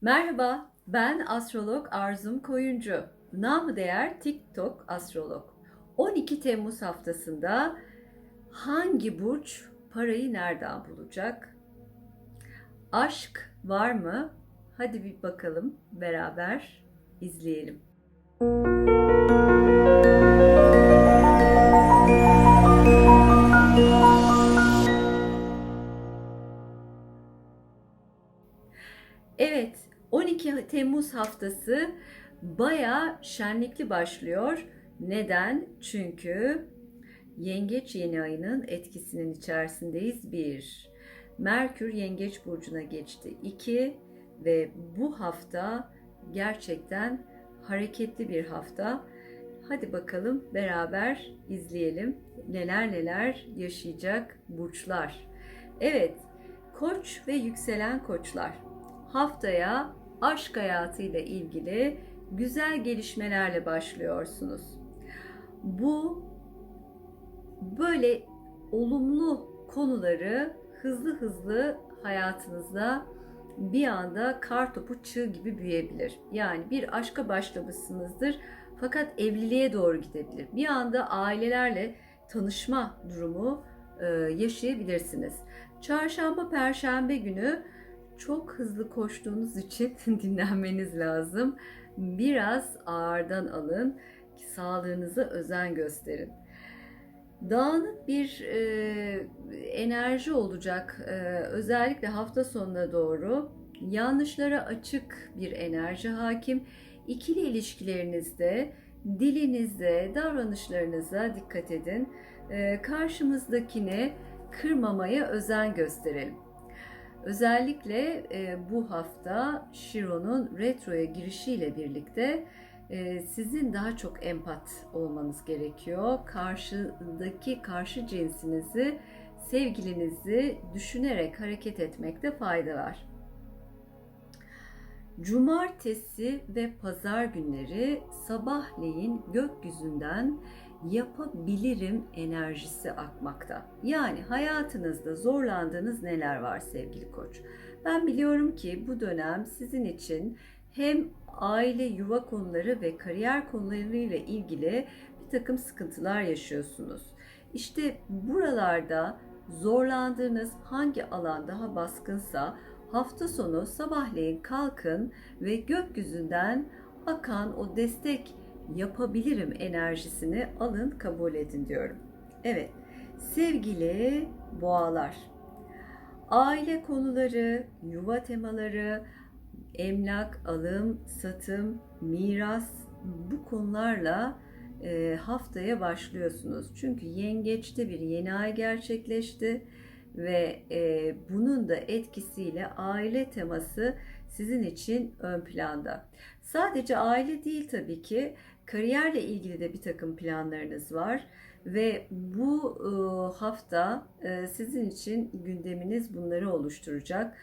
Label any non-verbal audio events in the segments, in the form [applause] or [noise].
Merhaba, ben astrolog Arzum Koyuncu. Namı değer TikTok astrolog. 12 Temmuz haftasında hangi burç parayı nereden bulacak? Aşk var mı? Hadi bir bakalım beraber izleyelim. Evet, 12 Temmuz haftası baya şenlikli başlıyor. Neden? Çünkü Yengeç yeni ayının etkisinin içerisindeyiz. Bir, Merkür Yengeç burcuna geçti. İki ve bu hafta gerçekten hareketli bir hafta. Hadi bakalım beraber izleyelim neler neler yaşayacak burçlar. Evet, Koç ve yükselen koçlar haftaya aşk hayatıyla ilgili güzel gelişmelerle başlıyorsunuz. Bu böyle olumlu konuları hızlı hızlı hayatınızda bir anda kar topu çığ gibi büyüyebilir. Yani bir aşka başlamışsınızdır fakat evliliğe doğru gidebilir. Bir anda ailelerle tanışma durumu yaşayabilirsiniz. Çarşamba, perşembe günü çok hızlı koştuğunuz için [laughs] dinlenmeniz lazım. Biraz ağırdan alın, sağlığınıza özen gösterin. Dağınık bir e, enerji olacak e, özellikle hafta sonuna doğru. Yanlışlara açık bir enerji hakim. İkili ilişkilerinizde, dilinizde, davranışlarınıza dikkat edin. E, karşımızdakini kırmamaya özen gösterelim. Özellikle e, bu hafta Şiron'un retroya girişiyle birlikte e, sizin daha çok empat olmanız gerekiyor. Karşıdaki karşı cinsinizi, sevgilinizi düşünerek hareket etmekte fayda var. Cumartesi ve pazar günleri sabahleyin gökyüzünden yapabilirim enerjisi akmakta. Yani hayatınızda zorlandığınız neler var sevgili koç? Ben biliyorum ki bu dönem sizin için hem aile, yuva konuları ve kariyer konularıyla ilgili bir takım sıkıntılar yaşıyorsunuz. İşte buralarda zorlandığınız hangi alan daha baskınsa hafta sonu sabahleyin kalkın ve gökyüzünden akan o destek yapabilirim enerjisini alın kabul edin diyorum. Evet sevgili boğalar aile konuları, yuva temaları, emlak, alım, satım, miras bu konularla e, haftaya başlıyorsunuz. Çünkü yengeçte bir yeni ay gerçekleşti ve e, bunun da etkisiyle aile teması sizin için ön planda. Sadece aile değil tabii ki kariyerle ilgili de bir takım planlarınız var ve bu e, hafta e, sizin için gündeminiz bunları oluşturacak.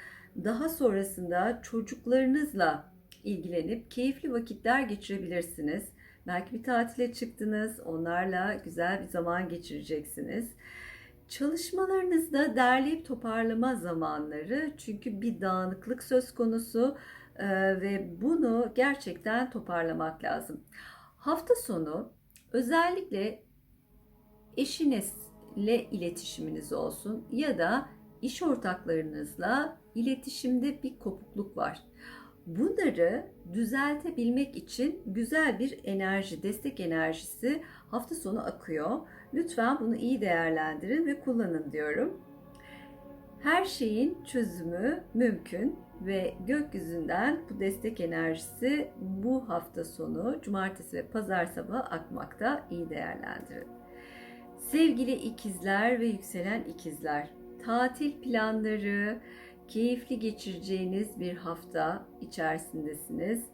Daha sonrasında çocuklarınızla ilgilenip keyifli vakitler geçirebilirsiniz. Belki bir tatile çıktınız, onlarla güzel bir zaman geçireceksiniz. Çalışmalarınızda derleyip toparlama zamanları çünkü bir dağınıklık söz konusu e, ve bunu gerçekten toparlamak lazım. Hafta sonu özellikle eşinizle iletişiminiz olsun ya da iş ortaklarınızla iletişimde bir kopukluk var. Bunları düzeltebilmek için güzel bir enerji, destek enerjisi hafta sonu akıyor. Lütfen bunu iyi değerlendirin ve kullanın diyorum. Her şeyin çözümü mümkün ve gökyüzünden bu destek enerjisi bu hafta sonu cumartesi ve pazar sabahı akmakta iyi değerlendirin. Sevgili ikizler ve yükselen ikizler, tatil planları, keyifli geçireceğiniz bir hafta içerisindesiniz.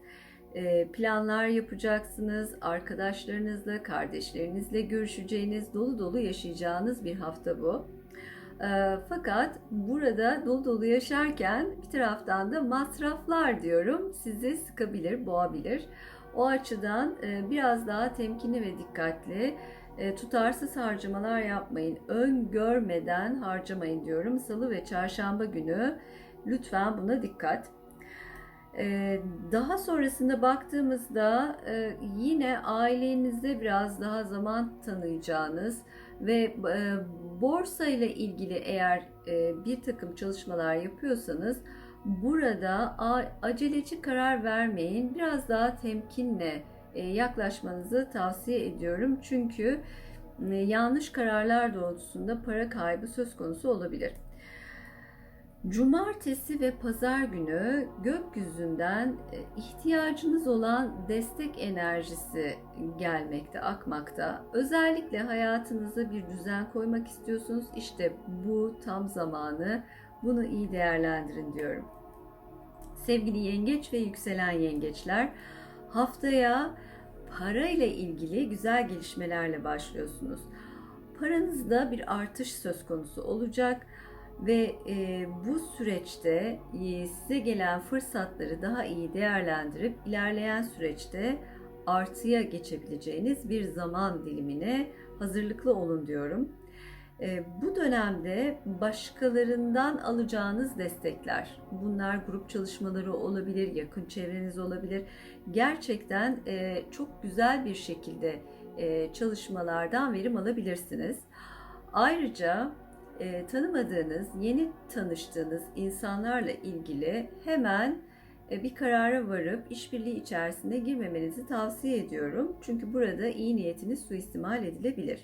Planlar yapacaksınız, arkadaşlarınızla, kardeşlerinizle görüşeceğiniz, dolu dolu yaşayacağınız bir hafta bu. Fakat burada dolu dolu yaşarken bir taraftan da masraflar diyorum sizi sıkabilir, boğabilir. O açıdan biraz daha temkinli ve dikkatli e, tutarsız harcamalar yapmayın. Ee, daha sonrasında baktığımızda e, yine ailenize biraz daha zaman tanıyacağınız ve e, borsa ile ilgili eğer e, bir takım çalışmalar yapıyorsanız burada aceleci karar vermeyin. Biraz daha temkinle yaklaşmanızı tavsiye ediyorum. Çünkü yanlış kararlar doğrultusunda para kaybı söz konusu olabilir. Cumartesi ve pazar günü gökyüzünden e, ihtiyacınız olan destek enerjisi gelmekte, akmakta. Özellikle hayatınıza bir düzen koymak istiyorsunuz. İşte bu tam zamanı. Bunu iyi değerlendirin diyorum. Sevgili yengeç ve yükselen yengeçler, haftaya para ile ilgili güzel gelişmelerle başlıyorsunuz. Paranızda bir artış söz konusu olacak ve e, bu süreçte e, size gelen fırsatları daha iyi değerlendirip ilerleyen süreçte artıya geçebileceğiniz bir zaman dilimine hazırlıklı olun diyorum. E, bu dönemde başkalarından alacağınız destekler, bunlar grup çalışmaları olabilir, yakın çevreniz olabilir. Gerçekten e, çok güzel bir şekilde e, çalışmalardan verim alabilirsiniz. Ayrıca e, tanımadığınız, yeni tanıştığınız insanlarla ilgili hemen e, bir karara varıp işbirliği içerisinde girmemenizi tavsiye ediyorum. Çünkü burada iyi niyetiniz suistimal edilebilir.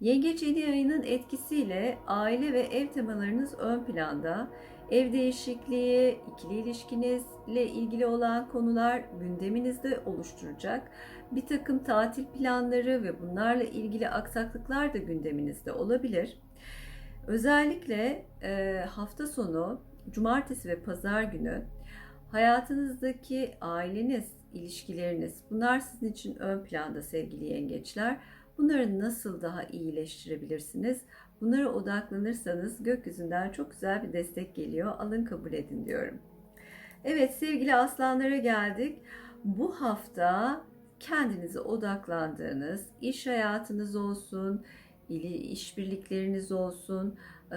Yengeç yeni ayının etkisiyle aile ve ev temalarınız ön planda. Ev değişikliği, ikili ilişkinizle ilgili olan konular gündeminizde oluşturacak. Bir takım tatil planları ve bunlarla ilgili aksaklıklar da gündeminizde olabilir. Özellikle e, hafta sonu, cumartesi ve pazar günü hayatınızdaki aileniz, ilişkileriniz bunlar sizin için ön planda sevgili yengeçler. Bunları nasıl daha iyileştirebilirsiniz? Bunlara odaklanırsanız gökyüzünden çok güzel bir destek geliyor. Alın kabul edin diyorum. Evet sevgili aslanlara geldik. Bu hafta kendinize odaklandığınız, iş hayatınız olsun, işbirlikleriniz olsun, e,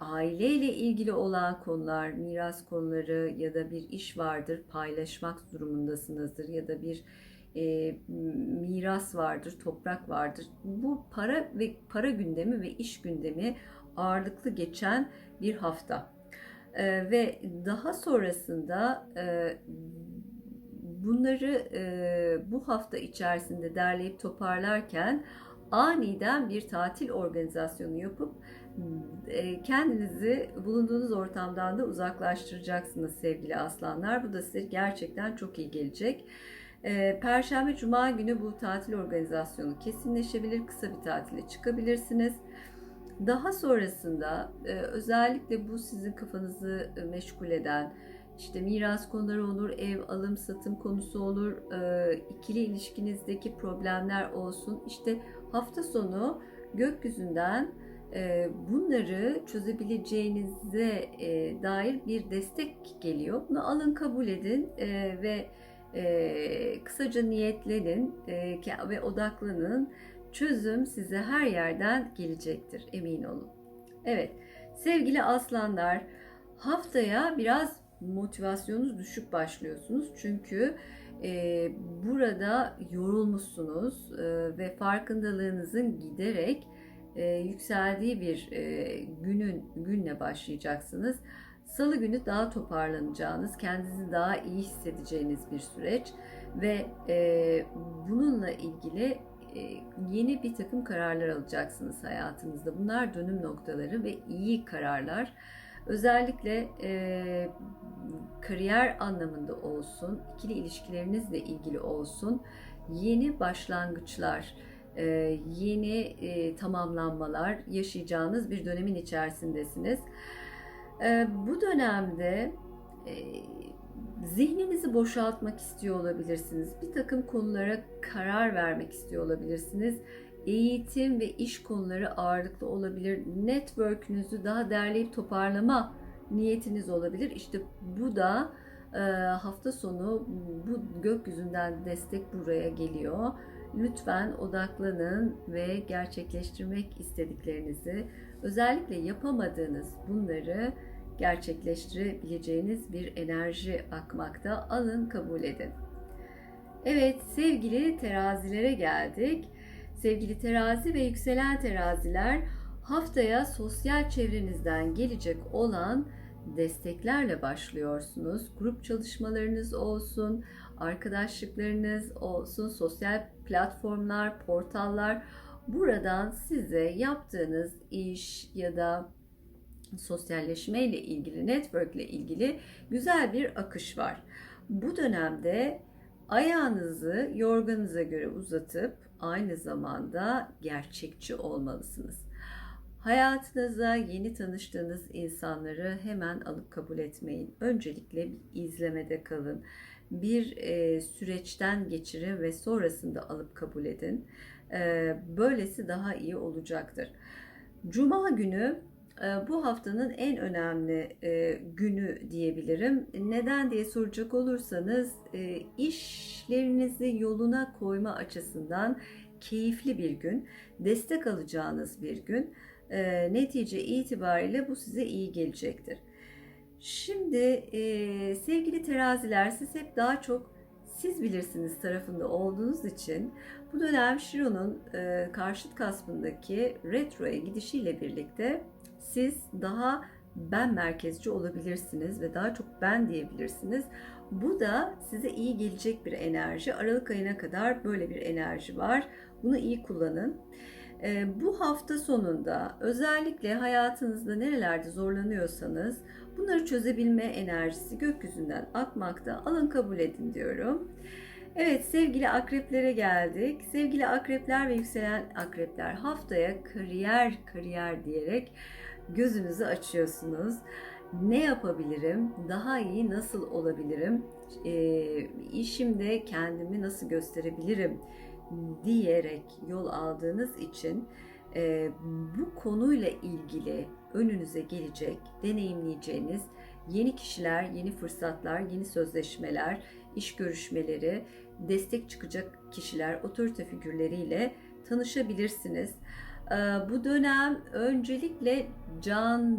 aileyle ilgili olan konular, miras konuları ya da bir iş vardır, paylaşmak durumundasınızdır ya da bir e, miras vardır, toprak vardır. Bu para ve para gündemi ve iş gündemi ağırlıklı geçen bir hafta. E, ve daha sonrasında e, bunları e, bu hafta içerisinde derleyip toparlarken aniden bir tatil organizasyonu yapıp e, kendinizi bulunduğunuz ortamdan da uzaklaştıracaksınız sevgili aslanlar. Bu da size gerçekten çok iyi gelecek. E, Perşembe, Cuma günü bu tatil organizasyonu kesinleşebilir. Kısa bir tatile çıkabilirsiniz. Daha sonrasında e, özellikle bu sizin kafanızı meşgul eden, işte miras konuları olur, ev alım satım konusu olur, ikili ilişkinizdeki problemler olsun. İşte hafta sonu gökyüzünden e, bunları çözebileceğinize e, dair bir destek geliyor. Bunu alın kabul edin e, ve kısaca niyetlenin ve odaklanın. Çözüm size her yerden gelecektir emin olun. Evet sevgili aslanlar haftaya biraz motivasyonunuz düşük başlıyorsunuz. Çünkü e, burada yorulmuşsunuz e, ve farkındalığınızın giderek e, yükseldiği bir e, günün günle başlayacaksınız. Salı günü daha toparlanacağınız, kendinizi daha iyi hissedeceğiniz bir süreç ve e, bununla ilgili e, yeni bir takım kararlar alacaksınız hayatınızda. Bunlar dönüm noktaları ve iyi kararlar. Özellikle e, kariyer anlamında olsun, ikili ilişkilerinizle ilgili olsun, yeni başlangıçlar, e, yeni e, tamamlanmalar yaşayacağınız bir dönemin içerisindesiniz. E, bu dönemde e, zihninizi boşaltmak istiyor olabilirsiniz. Bir takım konulara karar vermek istiyor olabilirsiniz eğitim ve iş konuları ağırlıklı olabilir. Network'ünüzü daha derleyip toparlama niyetiniz olabilir. İşte bu da e, hafta sonu bu gökyüzünden destek buraya geliyor. Lütfen odaklanın ve gerçekleştirmek istediklerinizi, özellikle yapamadığınız bunları gerçekleştirebileceğiniz bir enerji akmakta. Alın kabul edin. Evet sevgili terazilere geldik. Sevgili terazi ve yükselen teraziler haftaya sosyal çevrenizden gelecek olan desteklerle başlıyorsunuz. Grup çalışmalarınız olsun, arkadaşlıklarınız olsun, sosyal platformlar, portallar buradan size yaptığınız iş ya da sosyalleşme ile ilgili, network ile ilgili güzel bir akış var. Bu dönemde ayağınızı yorganıza göre uzatıp aynı zamanda gerçekçi olmalısınız. Hayatınıza yeni tanıştığınız insanları hemen alıp kabul etmeyin. Öncelikle bir izlemede kalın. Bir e, süreçten geçirin ve sonrasında alıp kabul edin. E, böylesi daha iyi olacaktır. Cuma günü bu haftanın en önemli e, günü diyebilirim. Neden diye soracak olursanız e, işlerinizi yoluna koyma açısından keyifli bir gün, destek alacağınız bir gün. E, netice itibariyle bu size iyi gelecektir. Şimdi e, sevgili teraziler siz hep daha çok siz bilirsiniz tarafında olduğunuz için bu dönem Şiron'un e, karşıt kaspındaki retroya gidişiyle birlikte siz daha ben merkezci olabilirsiniz ve daha çok ben diyebilirsiniz. Bu da size iyi gelecek bir enerji. Aralık ayına kadar böyle bir enerji var. Bunu iyi kullanın. E, bu hafta sonunda özellikle hayatınızda nerelerde zorlanıyorsanız bunları çözebilme enerjisi gökyüzünden akmakta. Alın kabul edin diyorum. Evet sevgili akreplere geldik. Sevgili akrepler ve yükselen akrepler haftaya kariyer kariyer diyerek gözünüzü açıyorsunuz. Ne yapabilirim? Daha iyi nasıl olabilirim? E, işimde kendimi nasıl gösterebilirim? diyerek yol aldığınız için e, bu konuyla ilgili önünüze gelecek, deneyimleyeceğiniz yeni kişiler, yeni fırsatlar, yeni sözleşmeler, iş görüşmeleri, destek çıkacak kişiler, otorite figürleriyle tanışabilirsiniz. E, bu dönem öncelikle can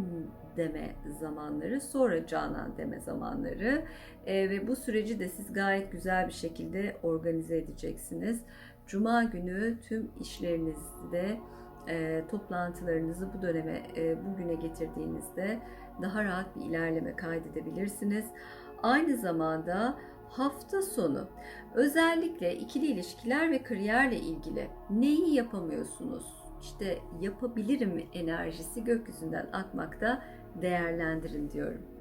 deme zamanları, sonra canan deme zamanları e, ve bu süreci de siz gayet güzel bir şekilde organize edeceksiniz. Cuma günü tüm işlerinizde e, toplantılarınızı bu döneme, e, bugüne getirdiğinizde daha rahat bir ilerleme kaydedebilirsiniz. Aynı zamanda hafta sonu özellikle ikili ilişkiler ve kariyerle ilgili neyi yapamıyorsunuz? İşte yapabilirim enerjisi gökyüzünden akmakta değerlendirin diyorum.